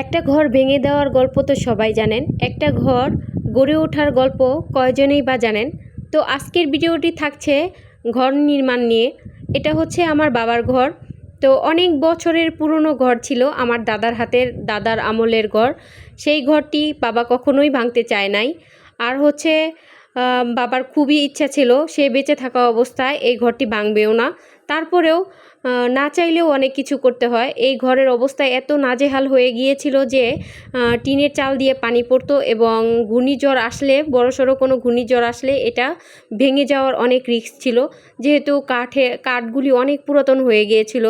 একটা ঘর ভেঙে দেওয়ার গল্প তো সবাই জানেন, একটা ঘর গড়ে ওঠার গল্প কয়জনেই বা জানেন? তো আজকের ভিডিওটি থাকছে ঘর নির্মাণ নিয়ে। এটা হচ্ছে আমার বাবার ঘর। তো অনেক বছরের পুরনো ঘর ছিল আমার দাদার হাতের, দাদার আমলের ঘর। সেই ঘরটি বাবা কখনোই ভাঙতে চায় নাই। আর হচ্ছে বাবার খুবই ইচ্ছা ছিল সে বেঁচে থাকা অবস্থায় এই ঘরটি ভাঙবেও না। তারপরেও না চাইলেও অনেক কিছু করতে হয়। এই ঘরের অবস্থা এত নাজেহাল হয়ে গিয়েছিল যে টিনের চাল দিয়ে পানি পড়তো এবং ঘূর্ণিঝড় আসলে, বড়সড় কোনো ঘূর্ণিঝড় আসলে এটা ভেঙে যাওয়ার অনেক রিস্ক ছিল। যেহেতু কাঠে, কাঠগুলি অনেক পুরাতন হয়ে গিয়েছিল।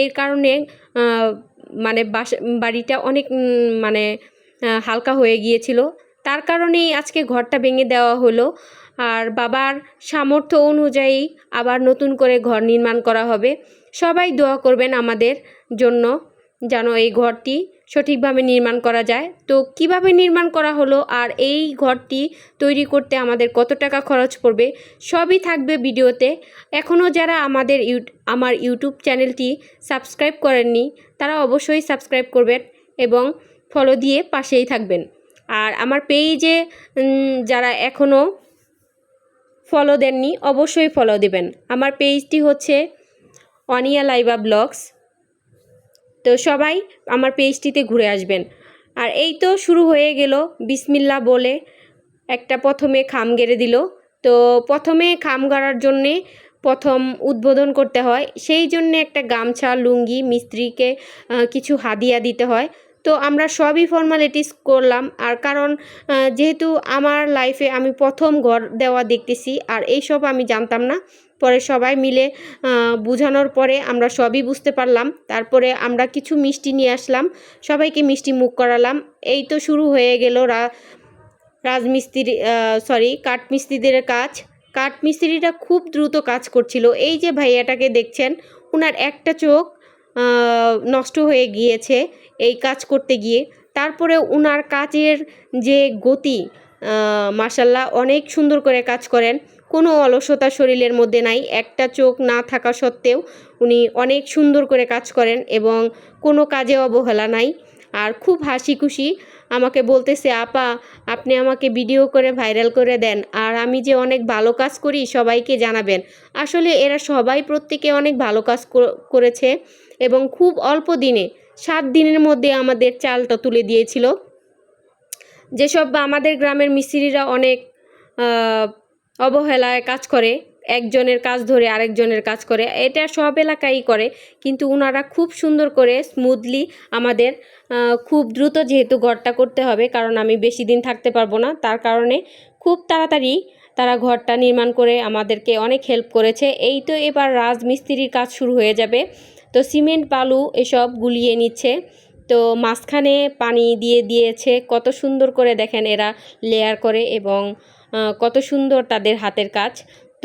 এর কারণে মানে বাস, বাড়িটা অনেক মানে হালকা হয়ে গিয়েছিল। তার কারণেই আজকে ঘরটা ভেঙে দেওয়া হলো। আর বাবার সামর্থ্য অনুযায়ী আবার নতুন করে ঘর নির্মাণ করা হবে। সবাই দোয়া করবেন আমাদের জন্য যেন এই ঘরটি সঠিকভাবে নির্মাণ করা যায়। তো কীভাবে নির্মাণ করা হলো আর এই ঘরটি তৈরি করতে আমাদের কত টাকা খরচ পড়বে সবই থাকবে ভিডিওতে। এখনও যারা আমাদের ইউ, আমার ইউটিউব চ্যানেলটি সাবস্ক্রাইব করেননি, তারা অবশ্যই সাবস্ক্রাইব করবেন এবং ফলো দিয়ে পাশেই থাকবেন। আর আমার পেজে যারা এখনও ফলো দেননি, অবশ্যই ফলো দেবেন। আমার পেজটি হচ্ছে অনিয়া লাইবা ব্লগস। তো সবাই আমার পেজটিতে ঘুরে আসবেন। আর এই তো শুরু হয়ে গেল বিসমিল্লা বলে একটা প্রথমে খাম গেড়ে দিল। তো প্রথমে খাম গাড়ার জন্যে প্রথম উদ্বোধন করতে হয়। সেই জন্যে একটা গামছা, লুঙ্গি, মিস্ত্রিকে কিছু হাদিয়া দিতে হয়। তো আমরা সবই ফর্মালিটিস করলাম। আর কারণ যেহেতু আমার লাইফে আমি প্রথম ঘর দেওয়া দেখতেছি, আর এইসব আমি জানতাম না। পরে সবাই মিলে বোঝানোর পরে আমরা সবই বুঝতে পারলাম। তারপরে আমরা কিছু মিষ্টি নিয়ে আসলাম। সবাইকে মিষ্টি মুখ করালাম। এই তো শুরু হয়ে গেল রা, রাজমিস্ত্রি সরি কাঠমিস্ত্রিদের কাজ। কাঠমিস্ত্রিটা খুব দ্রুত কাজ করছিল। এই যে ভাইয়াটাকে দেখছেন ওনার একটা চোখ নষ্ট হয়ে গিয়েছে এই কাজ করতে গিয়ে। তারপরে উনার কাজের যে গতি মার্শাল্লাহ অনেক সুন্দর করে কাজ করেন। কোনো অলসতা শরীরের মধ্যে নাই, একটা চোখ না থাকা সত্ত্বেও উনি অনেক সুন্দর করে কাজ করেন এবং কোনো কাজে অবহেলা নাই। আর খুব হাসি খুশি আমাকে বলতেছে, আপা, আপনি আমাকে ভিডিও করে ভাইরাল করে দেন আর আমি যে অনেক ভালো কাজ করি সবাইকে জানাবেন। আসলে এরা সবাই প্রত্যেকে অনেক ভালো কাজ কর- করেছে এবং খুব অল্প দিনে, সাত দিনের মধ্যে আমাদের চালটা তুলে দিয়েছিল। যেসব আমাদের গ্রামের মিস্ত্রিরা অনেক অবহেলায় কাজ করে একজনের কাজ ধরে আরেকজনের কাজ করে, এটা সব এলাকায় করে। কিন্তু ওনারা খুব সুন্দর করে স্মুথলি আমাদের খুব দ্রুত যেহেতু ঘরটা করতে হবে, কারণ আমি বেশি দিন থাকতে পারব না। তার কারণে খুব তাড়াতাড়ি তারা ঘরটা নির্মাণ করে আমাদেরকে অনেক হেল্প করেছে। এই তো এবার রাজমিস্ত্রির কাজ শুরু হয়ে যাবে। তো সিমেন্ট, বালু এসব গুলিয়ে নিচ্ছে। তো মাঝখানে পানি দিয়ে দিয়েছে। কত সুন্দর করে দেখেন এরা লেয়ার করে এবং কত সুন্দর তাদের হাতের কাজ।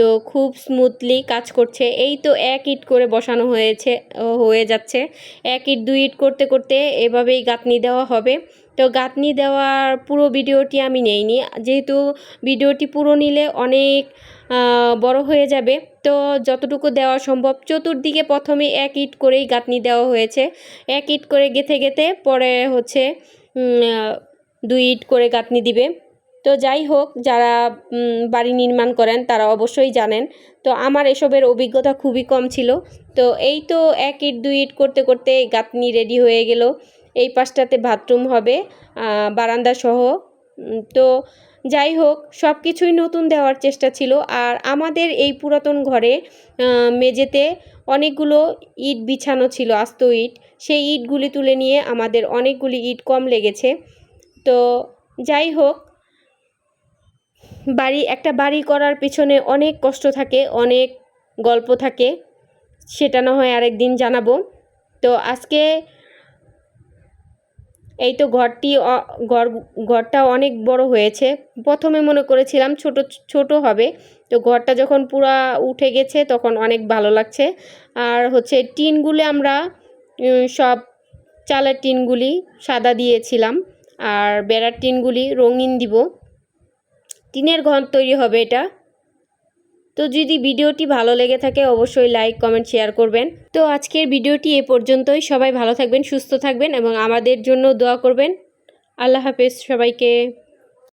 তো খুব স্মুথলি কাজ করছে। এই তো এক ইট করে বসানো হয়েছে হয়ে যাচ্ছে। এক ইট, দুই ইট করতে করতে এভাবেই গাঁথনি দেওয়া হবে। তো গাঁথনি দেওয়ার পুরো ভিডিওটি আমি নেইনি। যেহেতু ভিডিওটি পুরো নিলে অনেক বড় হয়ে যাবে। তো যতটুকু দেওয়া সম্ভব, চতুর্দিকে প্রথমে এক ইট করেই গাঁথনি দেওয়া হয়েছে। এক ইট করে গেথে গেথে পরে হচ্ছে দুই ইট করে গাঁথনি দিবে। তো যাই হোক, যারা বাড়ি নির্মাণ করেন তারা অবশ্যই জানেন। তো আমার এসবের অভিজ্ঞতা খুবই কম ছিল। তো এই তো এক ইট, দুই ইট করতে করতে গাঁথনি রেডি হয়ে গেল। এই পাশটাতে বাথরুম হবে বারান্দা সহ। তো যাই হোক সব কিছুই নতুন দেওয়ার চেষ্টা ছিল। আর আমাদের এই পুরাতন ঘরে মেঝেতে অনেকগুলো ইট বিছানো ছিল, আস্ত ইট। সেই ইটগুলি তুলে নিয়ে আমাদের অনেকগুলি ইট কম লেগেছে। তো যাই হোক বাড়ি, একটা বাড়ি করার পিছনে অনেক কষ্ট থাকে, অনেক গল্প থাকে, সেটা না হয় আরেক দিন জানাব। তো আজকে এই তো ঘরটি ঘর, ঘরটা অনেক বড় হয়েছে। প্রথমে মনে করেছিলাম ছোট ছোট হবে। তো ঘরটা যখন পুরা উঠে গেছে তখন অনেক ভালো লাগছে। আর হচ্ছে টিনগুলো আমরা সব চালের টিনগুলি সাদা দিয়েছিলাম। আর বেড়ার টিনগুলি রঙিন দিব। টিনের ঘর তৈরি হবে এটা। তো যদি ভিডিওটি ভালো লেগে থাকে, অবশ্যই লাইক, কমেন্ট, শেয়ার করবেন। তো আজকের ভিডিওটি এ পর্যন্তই। সবাই ভালো থাকবেন, সুস্থ থাকবেন এবং আমাদের জন্য দোয়া করবেন। আল্লাহ হাফেজ সবাইকে।